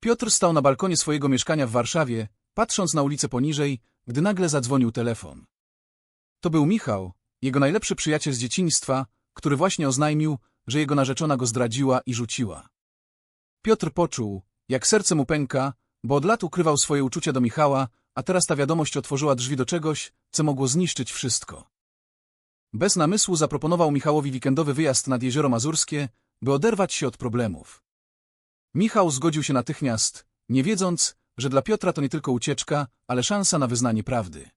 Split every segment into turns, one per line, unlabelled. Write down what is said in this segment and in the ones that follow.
Piotr stał na balkonie swojego mieszkania w Warszawie, patrząc na ulicę poniżej, gdy nagle zadzwonił telefon. To był Michał, jego najlepszy przyjaciel z dzieciństwa, który właśnie oznajmił, że jego narzeczona go zdradziła i rzuciła. Piotr poczuł, jak serce mu pęka, bo od lat ukrywał swoje uczucia do Michała, a teraz ta wiadomość otworzyła drzwi do czegoś, co mogło zniszczyć wszystko. Bez namysłu zaproponował Michałowi weekendowy wyjazd nad Jezioro Mazurskie, by oderwać się od problemów. Michał zgodził się natychmiast, nie wiedząc, że dla Piotra to nie tylko ucieczka, ale szansa na wyznanie prawdy.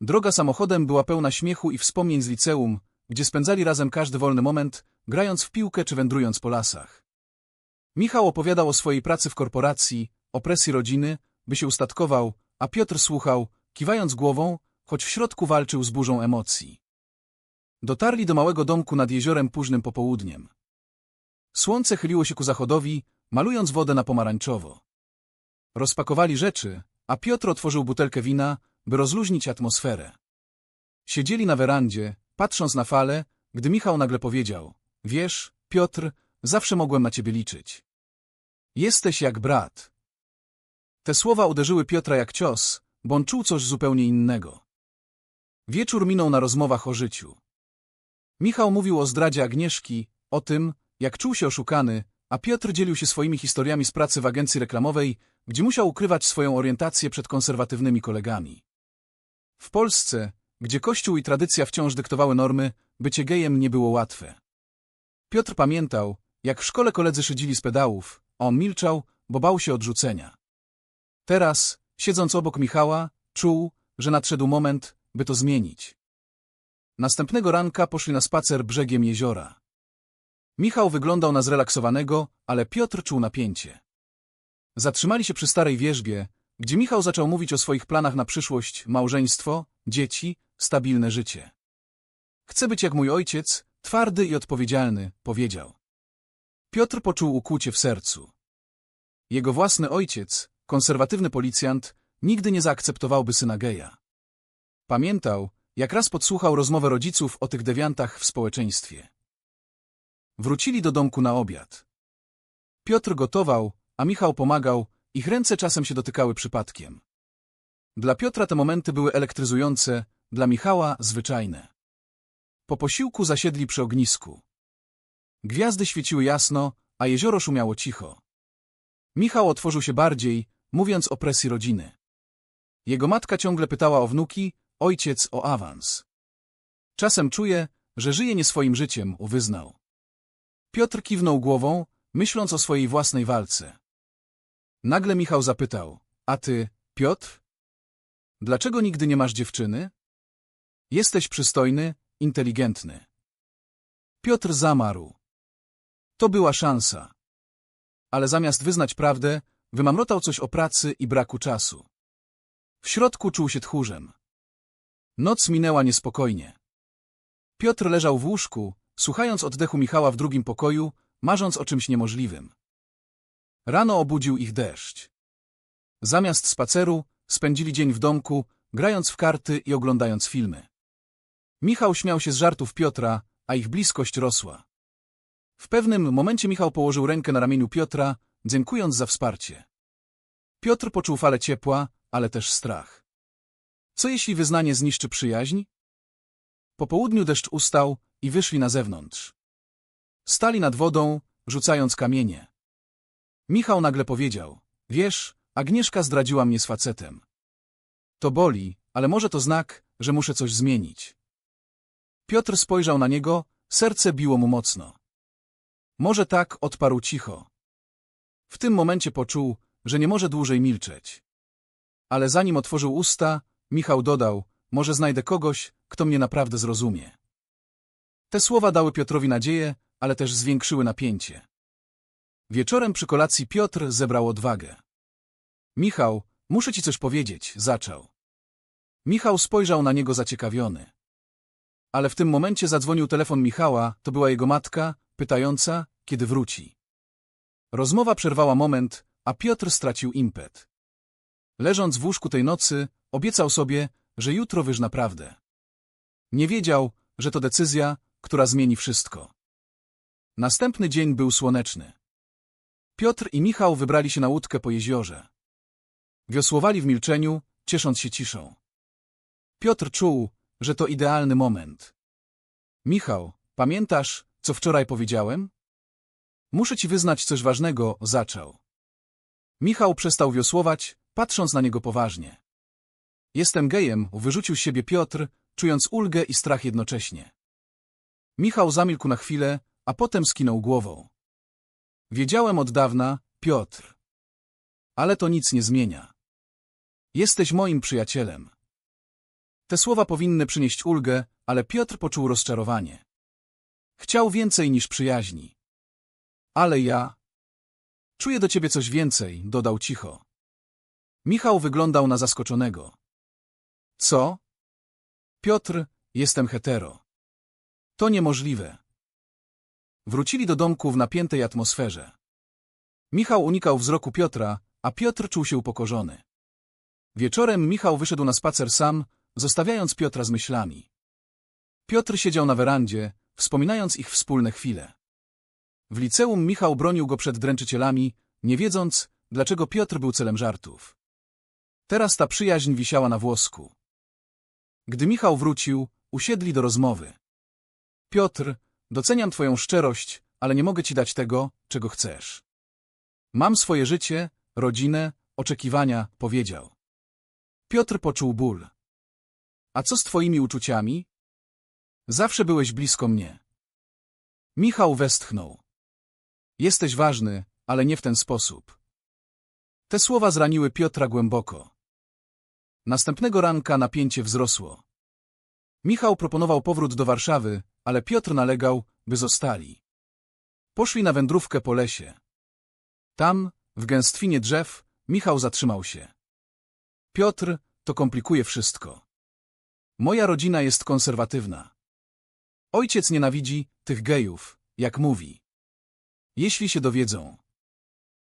Droga samochodem była pełna śmiechu i wspomnień z liceum, gdzie spędzali razem każdy wolny moment, grając w piłkę czy wędrując po lasach. Michał opowiadał o swojej pracy w korporacji, o presji rodziny, by się ustatkował, a Piotr słuchał, kiwając głową, choć w środku walczył z burzą emocji. Dotarli do małego domku nad jeziorem późnym popołudniem. Słońce chyliło się ku zachodowi, malując wodę na pomarańczowo. Rozpakowali rzeczy, a Piotr otworzył butelkę wina, by rozluźnić atmosferę. Siedzieli na werandzie, patrząc na fale, gdy Michał nagle powiedział — Wiesz, Piotr, zawsze mogłem na ciebie liczyć. Jesteś jak brat. Te słowa uderzyły Piotra jak cios, bo on czuł coś zupełnie innego. Wieczór minął na rozmowach o życiu. Michał mówił o zdradzie Agnieszki, o tym, jak czuł się oszukany, a Piotr dzielił się swoimi historiami z pracy w agencji reklamowej, gdzie musiał ukrywać swoją orientację przed konserwatywnymi kolegami. W Polsce, gdzie kościół i tradycja wciąż dyktowały normy, bycie gejem nie było łatwe. Piotr pamiętał, jak w szkole koledzy szydzili z pedałów, a on milczał, bo bał się odrzucenia. Teraz, siedząc obok Michała, czuł, że nadszedł moment, by to zmienić. Następnego ranka poszli na spacer brzegiem jeziora. Michał wyglądał na zrelaksowanego, ale Piotr czuł napięcie. Zatrzymali się przy starej wierzbie, gdzie Michał zaczął mówić o swoich planach na przyszłość, małżeństwo, dzieci, stabilne życie. Chcę być jak mój ojciec, twardy i odpowiedzialny, powiedział. Piotr poczuł ukłucie w sercu. Jego własny ojciec, konserwatywny policjant, nigdy nie zaakceptowałby syna geja. Pamiętał, jak raz podsłuchał rozmowę rodziców o tych dewiantach w społeczeństwie. Wrócili do domku na obiad. Piotr gotował, a Michał pomagał, ich ręce czasem się dotykały przypadkiem. Dla Piotra te momenty były elektryzujące, dla Michała zwyczajne. Po posiłku zasiedli przy ognisku. Gwiazdy świeciły jasno, a jezioro szumiało cicho. Michał otworzył się bardziej, mówiąc o presji rodziny. Jego matka ciągle pytała o wnuki, ojciec o awans. Czasem czuje, że żyje nie swoim życiem, uwyznał. Piotr kiwnął głową, myśląc o swojej własnej walce. Nagle Michał zapytał, a ty, Piotr? Dlaczego nigdy nie masz dziewczyny? Jesteś przystojny, inteligentny. Piotr zamarł. To była szansa. Ale zamiast wyznać prawdę, wymamrotał coś o pracy i braku czasu. W środku czuł się tchórzem. Noc minęła niespokojnie. Piotr leżał w łóżku, słuchając oddechu Michała w drugim pokoju, marząc o czymś niemożliwym. Rano obudził ich deszcz. Zamiast spaceru spędzili dzień w domku, grając w karty i oglądając filmy. Michał śmiał się z żartów Piotra, a ich bliskość rosła. W pewnym momencie Michał położył rękę na ramieniu Piotra, dziękując za wsparcie. Piotr poczuł falę ciepła, ale też strach. Co jeśli wyznanie zniszczy przyjaźń? Po południu deszcz ustał i wyszli na zewnątrz. Stali nad wodą, rzucając kamienie. Michał nagle powiedział, wiesz, Agnieszka zdradziła mnie z facetem. To boli, ale może to znak, że muszę coś zmienić. Piotr spojrzał na niego, serce biło mu mocno. Może tak, odparł cicho. W tym momencie poczuł, że nie może dłużej milczeć. Ale zanim otworzył usta, Michał dodał, może znajdę kogoś, kto mnie naprawdę zrozumie. Te słowa dały Piotrowi nadzieję, ale też zwiększyły napięcie. Wieczorem przy kolacji Piotr zebrał odwagę. Michał, muszę ci coś powiedzieć, zaczął. Michał spojrzał na niego zaciekawiony. Ale w tym momencie zadzwonił telefon Michała, to była jego matka, pytająca, kiedy wróci. Rozmowa przerwała moment, a Piotr stracił impet. Leżąc w łóżku tej nocy, obiecał sobie, że jutro wyżna prawdę. Nie wiedział, że to decyzja, która zmieni wszystko. Następny dzień był słoneczny. Piotr i Michał wybrali się na łódkę po jeziorze. Wiosłowali w milczeniu, ciesząc się ciszą. Piotr czuł, że to idealny moment. Michał, pamiętasz, co wczoraj powiedziałem? Muszę ci wyznać coś ważnego, zaczął. Michał przestał wiosłować, patrząc na niego poważnie. Jestem gejem, wyrzucił z siebie Piotr, czując ulgę i strach jednocześnie. Michał zamilkł na chwilę, a potem skinął głową. Wiedziałem od dawna, Piotr. Ale to nic nie zmienia. Jesteś moim przyjacielem. Te słowa powinny przynieść ulgę, ale Piotr poczuł rozczarowanie. Chciał więcej niż przyjaźni. Ale ja... Czuję do ciebie coś więcej, dodał cicho. Michał wyglądał na zaskoczonego. Co? Piotr, jestem hetero. To niemożliwe. Wrócili do domku w napiętej atmosferze. Michał unikał wzroku Piotra, a Piotr czuł się upokorzony. Wieczorem Michał wyszedł na spacer sam, zostawiając Piotra z myślami. Piotr siedział na werandzie, wspominając ich wspólne chwile. W liceum Michał bronił go przed dręczycielami, nie wiedząc, dlaczego Piotr był celem żartów. Teraz ta przyjaźń wisiała na włosku. Gdy Michał wrócił, usiedli do rozmowy. Piotr, doceniam twoją szczerość, ale nie mogę ci dać tego, czego chcesz. Mam swoje życie, rodzinę, oczekiwania, powiedział. Piotr poczuł ból. A co z twoimi uczuciami? Zawsze byłeś blisko mnie. Michał westchnął. Jesteś ważny, ale nie w ten sposób. Te słowa zraniły Piotra głęboko. Następnego ranka napięcie wzrosło. Michał proponował powrót do Warszawy, ale Piotr nalegał, by zostali. Poszli na wędrówkę po lesie. Tam, w gęstwinie drzew, Michał zatrzymał się. Piotr, to komplikuje wszystko. Moja rodzina jest konserwatywna. Ojciec nienawidzi tych gejów, jak mówi. Jeśli się dowiedzą.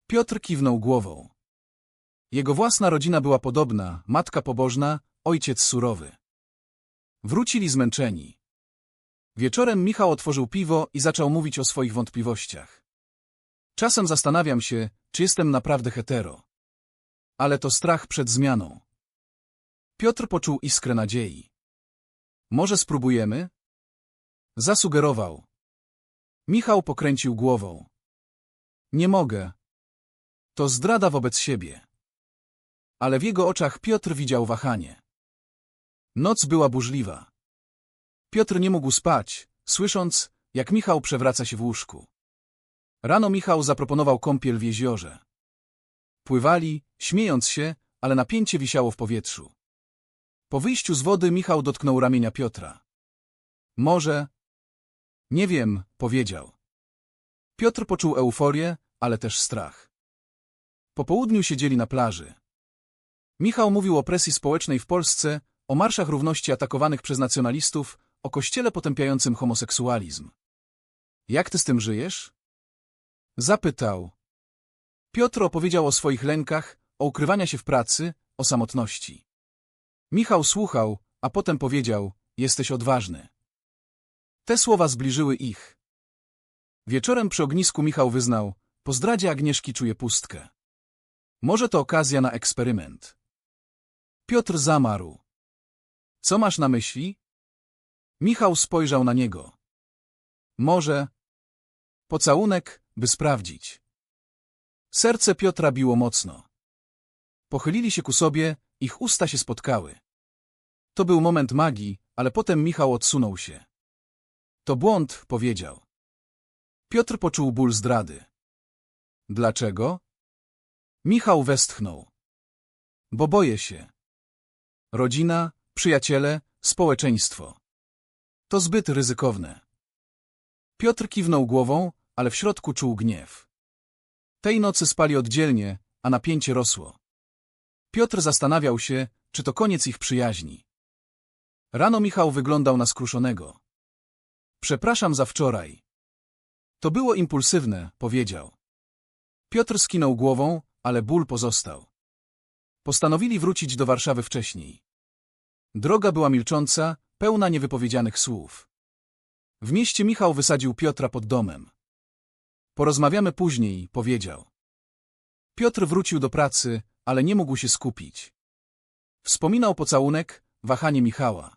Piotr kiwnął głową. Jego własna rodzina była podobna, matka pobożna, ojciec surowy. Wrócili zmęczeni. Wieczorem Michał otworzył piwo i zaczął mówić o swoich wątpliwościach. Czasem zastanawiam się, czy jestem naprawdę hetero. Ale to strach przed zmianą. Piotr poczuł iskrę nadziei. Może spróbujemy? Zasugerował. Michał pokręcił głową. Nie mogę. To zdrada wobec siebie. Ale w jego oczach Piotr widział wahanie. Noc była burzliwa. Piotr nie mógł spać, słysząc, jak Michał przewraca się w łóżku. Rano Michał zaproponował kąpiel w jeziorze. Pływali, śmiejąc się, ale napięcie wisiało w powietrzu. Po wyjściu z wody Michał dotknął ramienia Piotra. Może... Nie wiem, powiedział. Piotr poczuł euforię, ale też strach. Po południu siedzieli na plaży. Michał mówił o presji społecznej w Polsce, o marszach równości atakowanych przez nacjonalistów, o kościele potępiającym homoseksualizm. Jak ty z tym żyjesz? Zapytał. Piotr opowiedział o swoich lękach, o ukrywania się w pracy, o samotności. Michał słuchał, a potem powiedział, jesteś odważny. Te słowa zbliżyły ich. Wieczorem przy ognisku Michał wyznał, po zdradzie Agnieszki czuje pustkę. Może to okazja na eksperyment. Piotr zamarł. Co masz na myśli? Michał spojrzał na niego. Może... Pocałunek, by sprawdzić. Serce Piotra biło mocno. Pochylili się ku sobie, ich usta się spotkały. To był moment magii, ale potem Michał odsunął się. To błąd, powiedział. Piotr poczuł ból zdrady. Dlaczego? Michał westchnął. Bo boję się. Rodzina, przyjaciele, społeczeństwo. To zbyt ryzykowne. Piotr kiwnął głową, ale w środku czuł gniew. Tej nocy spali oddzielnie, a napięcie rosło. Piotr zastanawiał się, czy to koniec ich przyjaźni. Rano Michał wyglądał na skruszonego. Przepraszam za wczoraj. To było impulsywne, powiedział. Piotr skinął głową, ale ból pozostał. Postanowili wrócić do Warszawy wcześniej. Droga była milcząca, pełna niewypowiedzianych słów. W mieście Michał wysadził Piotra pod domem. Porozmawiamy później, powiedział. Piotr wrócił do pracy, ale nie mógł się skupić. Wspominał pocałunek, wahanie Michała.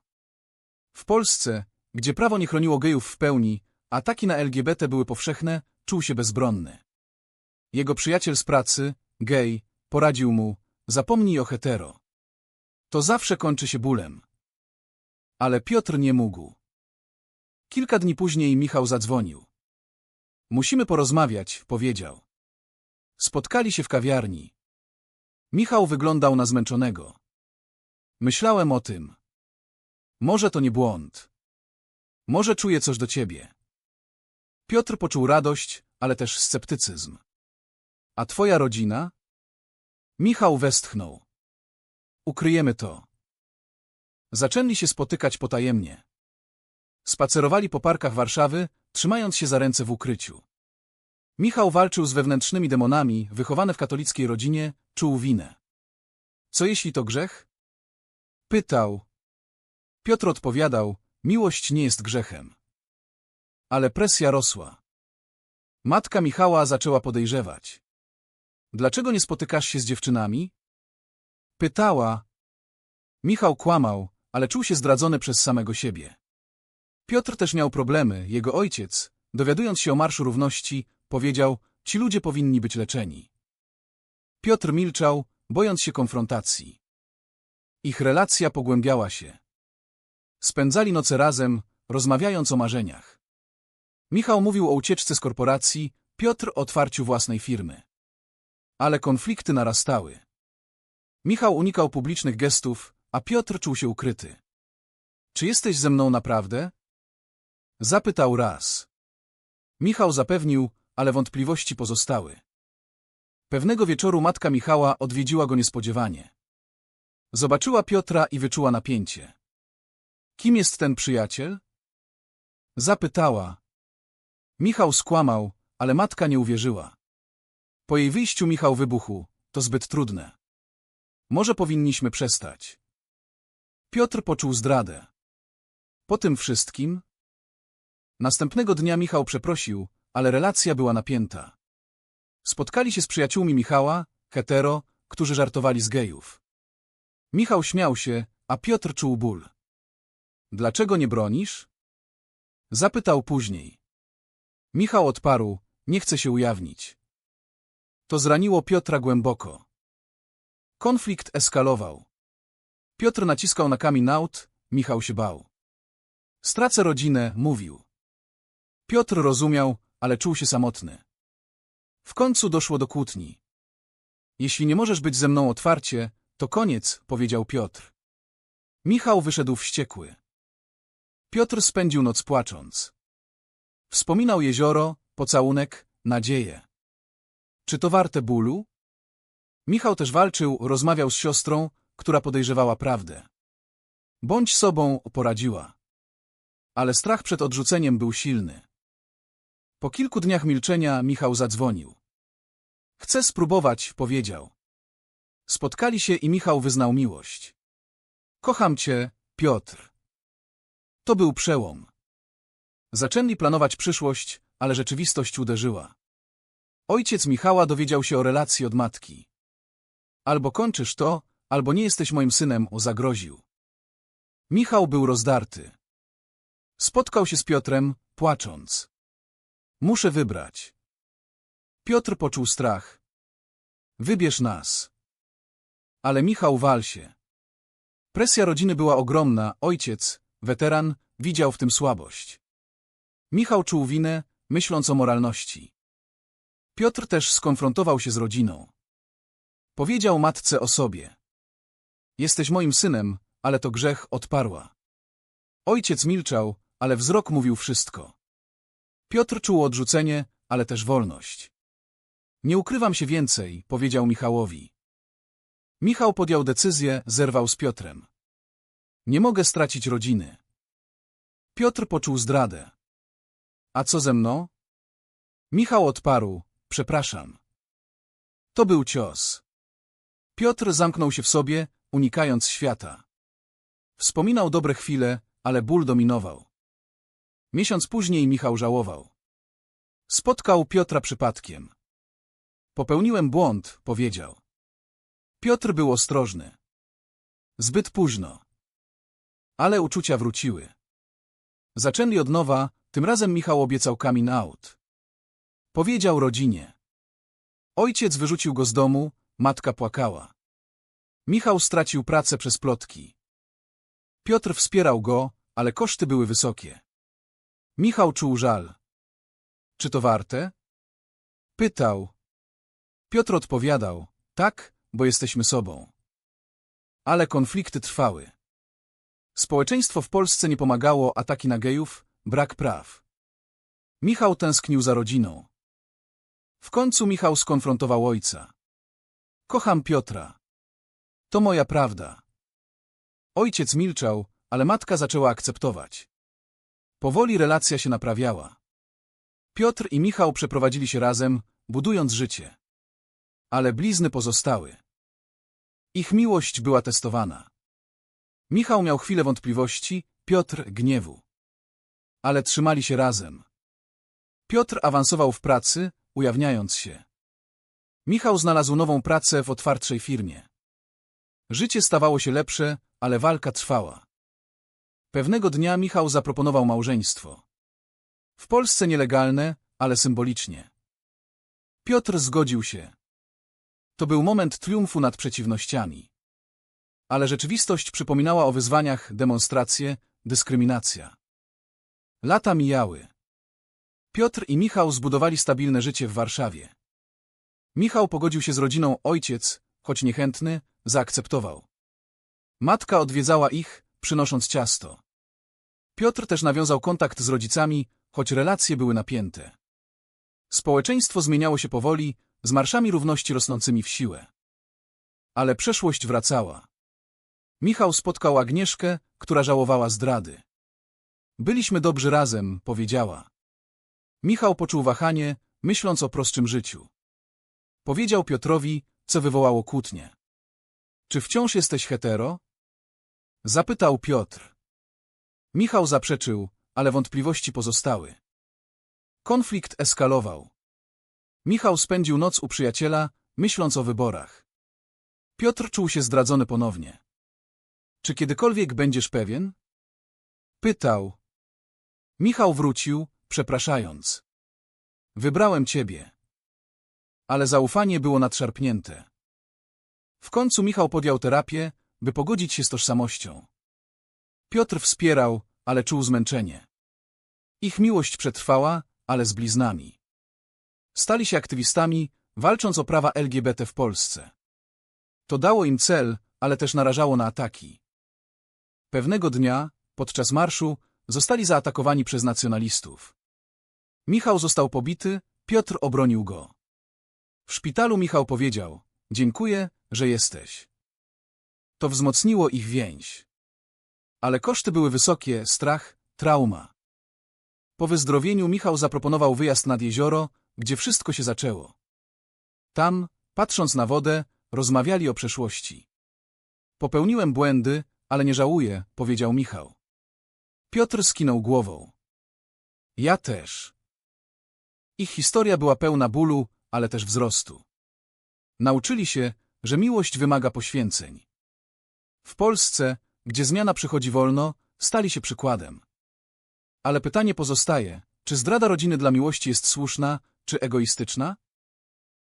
W Polsce, gdzie prawo nie chroniło gejów w pełni, ataki na LGBT były powszechne, czuł się bezbronny. Jego przyjaciel z pracy, gej, poradził mu, zapomnij o hetero. To zawsze kończy się bólem. Ale Piotr nie mógł. Kilka dni później Michał zadzwonił. Musimy porozmawiać, powiedział. Spotkali się w kawiarni. Michał wyglądał na zmęczonego. Myślałem o tym. Może to nie błąd. Może czuję coś do ciebie. Piotr poczuł radość, ale też sceptycyzm. A twoja rodzina? Michał westchnął. Ukryjemy to. Zaczęli się spotykać potajemnie. Spacerowali po parkach Warszawy, trzymając się za ręce w ukryciu. Michał walczył z wewnętrznymi demonami, wychowany w katolickiej rodzinie, czuł winę. Co jeśli to grzech? Pytał. Piotr odpowiadał, miłość nie jest grzechem. Ale presja rosła. Matka Michała zaczęła podejrzewać. Dlaczego nie spotykasz się z dziewczynami? Pytała. Michał kłamał, ale czuł się zdradzony przez samego siebie. Piotr też miał problemy. Jego ojciec, dowiadując się o Marszu Równości, powiedział, ci ludzie powinni być leczeni. Piotr milczał, bojąc się konfrontacji. Ich relacja pogłębiała się. Spędzali noce razem, rozmawiając o marzeniach. Michał mówił o ucieczce z korporacji, Piotr o otwarciu własnej firmy. Ale konflikty narastały. Michał unikał publicznych gestów, a Piotr czuł się ukryty. Czy jesteś ze mną naprawdę? Zapytał raz. Michał zapewnił, ale wątpliwości pozostały. Pewnego wieczoru matka Michała odwiedziła go niespodziewanie. Zobaczyła Piotra i wyczuła napięcie. Kim jest ten przyjaciel? Zapytała. Michał skłamał, ale matka nie uwierzyła. Po jej wyjściu Michał wybuchł. To zbyt trudne. Może powinniśmy przestać. Piotr poczuł zdradę. Po tym wszystkim? Następnego dnia Michał przeprosił, ale relacja była napięta. Spotkali się z przyjaciółmi Michała, hetero, którzy żartowali z gejów. Michał śmiał się, a Piotr czuł ból. Dlaczego nie bronisz? Zapytał później. Michał odparł, nie chce się ujawnić. To zraniło Piotra głęboko. Konflikt eskalował. Piotr naciskał na kamień naut, Michał się bał. Stracę rodzinę, mówił. Piotr rozumiał, ale czuł się samotny. W końcu doszło do kłótni. Jeśli nie możesz być ze mną otwarcie, to koniec, powiedział Piotr. Michał wyszedł wściekły. Piotr spędził noc płacząc. Wspominał jezioro, pocałunek, nadzieję. Czy to warte bólu? Michał też walczył, rozmawiał z siostrą, która podejrzewała prawdę. Bądź sobą, poradziła. Ale strach przed odrzuceniem był silny. Po kilku dniach milczenia Michał zadzwonił. Chcę spróbować, powiedział. Spotkali się i Michał wyznał miłość. Kocham cię, Piotr. To był przełom. Zaczęli planować przyszłość, ale rzeczywistość uderzyła. Ojciec Michała dowiedział się o relacji od matki. Albo kończysz to, albo nie jesteś moim synem, zagroził. Michał był rozdarty. Spotkał się z Piotrem, płacząc. Muszę wybrać. Piotr poczuł strach. Wybierz nas. Ale Michał wal się. Presja rodziny była ogromna, ojciec, weteran, widział w tym słabość. Michał czuł winę, myśląc o moralności. Piotr też skonfrontował się z rodziną. Powiedział matce o sobie. Jesteś moim synem, ale to grzech odparła. Ojciec milczał, ale wzrok mówił wszystko. Piotr czuł odrzucenie, ale też wolność. Nie ukrywam się więcej, powiedział Michałowi. Michał podjął decyzję, zerwał z Piotrem. Nie mogę stracić rodziny. Piotr poczuł zdradę. A co ze mną? Michał odparł, przepraszam. To był cios. Piotr zamknął się w sobie, unikając świata. Wspominał dobre chwile, ale ból dominował. Miesiąc później Michał żałował. Spotkał Piotra przypadkiem. Popełniłem błąd, powiedział. Piotr był ostrożny. Zbyt późno. Ale uczucia wróciły. Zaczęli od nowa, tym razem Michał obiecał coming out. Powiedział rodzinie. Ojciec wyrzucił go z domu, matka płakała. Michał stracił pracę przez plotki. Piotr wspierał go, ale koszty były wysokie. Michał czuł żal. Czy to warte? Pytał. Piotr odpowiadał, tak, bo jesteśmy sobą. Ale konflikty trwały. Społeczeństwo w Polsce nie pomagało, ataki na gejów, brak praw. Michał tęsknił za rodziną. W końcu Michał skonfrontował ojca. Kocham Piotra. To moja prawda. Ojciec milczał, ale matka zaczęła akceptować. Powoli relacja się naprawiała. Piotr i Michał przeprowadzili się razem, budując życie. Ale blizny pozostały. Ich miłość była testowana. Michał miał chwilę wątpliwości, Piotr gniewu. Ale trzymali się razem. Piotr awansował w pracy, ujawniając się. Michał znalazł nową pracę w otwartszej firmie. Życie stawało się lepsze, ale walka trwała. Pewnego dnia Michał zaproponował małżeństwo. W Polsce nielegalne, ale symbolicznie. Piotr zgodził się. To był moment triumfu nad przeciwnościami. Ale rzeczywistość przypominała o wyzwaniach, demonstracje, dyskryminacja. Lata mijały. Piotr i Michał zbudowali stabilne życie w Warszawie. Michał pogodził się z rodziną, ojciec, choć niechętny, zaakceptował. Matka odwiedzała ich, przynosząc ciasto. Piotr też nawiązał kontakt z rodzicami, choć relacje były napięte. Społeczeństwo zmieniało się powoli, z marszami równości rosnącymi w siłę. Ale przeszłość wracała. Michał spotkał Agnieszkę, która żałowała zdrady. Byliśmy dobrzy razem, powiedziała. Michał poczuł wahanie, myśląc o prostszym życiu. Powiedział Piotrowi, co wywołało kłótnię. Czy wciąż jesteś hetero? Zapytał Piotr. Michał zaprzeczył, ale wątpliwości pozostały. Konflikt eskalował. Michał spędził noc u przyjaciela, myśląc o wyborach. Piotr czuł się zdradzony ponownie. Czy kiedykolwiek będziesz pewien? Pytał. Michał wrócił, przepraszając. Wybrałem ciebie. Ale zaufanie było nadszarpnięte. W końcu Michał podjął terapię, by pogodzić się z tożsamością. Piotr wspierał, ale czuł zmęczenie. Ich miłość przetrwała, ale z bliznami. Stali się aktywistami, walcząc o prawa LGBT w Polsce. To dało im cel, ale też narażało na ataki. Pewnego dnia, podczas marszu, zostali zaatakowani przez nacjonalistów. Michał został pobity, Piotr obronił go. W szpitalu Michał powiedział, dziękuję, że jesteś. To wzmocniło ich więź. Ale koszty były wysokie, strach, trauma. Po wyzdrowieniu Michał zaproponował wyjazd nad jezioro, gdzie wszystko się zaczęło. Tam, patrząc na wodę, rozmawiali o przeszłości. Popełniłem błędy, ale nie żałuję, powiedział Michał. Piotr skinął głową. Ja też. Ich historia była pełna bólu, ale też wzrostu. Nauczyli się, że miłość wymaga poświęceń. W Polsce, gdzie zmiana przychodzi wolno, stali się przykładem. Ale pytanie pozostaje, czy zdrada rodziny dla miłości jest słuszna, czy egoistyczna?